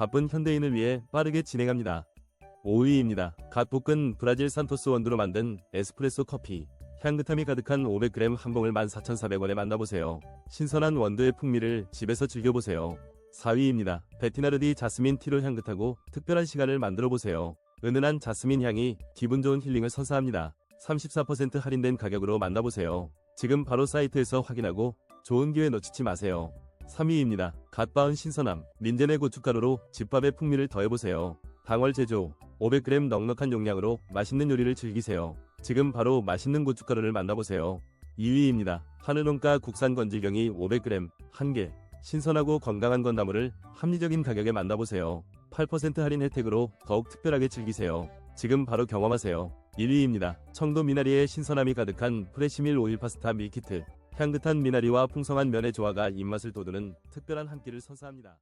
바쁜 현대인을 위해 빠르게 진행합니다. 5위입니다. 갓 볶은 브라질 산토스 원두로 만든 에스프레소 커피. 향긋함이 가득한 500g 한 봉을 14,400원에 만나보세요. 신선한 원두의 풍미를 집에서 즐겨보세요. 4위입니다. 베티나르디 자스민 티로 향긋하고 특별한 시간을 만들어보세요. 은은한 자스민 향이 기분 좋은 힐링을 선사합니다. 34% 할인된 가격으로 만나보세요. 지금 바로 사이트에서 확인하고 좋은 기회 놓치지 마세요. 3위입니다. 갓 바은 신선함, 민제네 고춧가루로 집밥의 풍미를 더해보세요. 당월 제조, 500g 넉넉한 용량으로 맛있는 요리를 즐기세요. 지금 바로 맛있는 고춧가루를 만나보세요. 2위입니다. 하늘농가 국산 건질경이 500g, 1개. 신선하고 건강한 건나물을 합리적인 가격에 만나보세요. 8% 할인 혜택으로 더욱 특별하게 즐기세요. 지금 바로 경험하세요. 1위입니다. 청도 미나리의 신선함이 가득한 프레시밀 오일 파스타 밀키트. 향긋한 미나리와 풍성한 면의 조화가 입맛을 돋우는 특별한 한 끼를 선사합니다.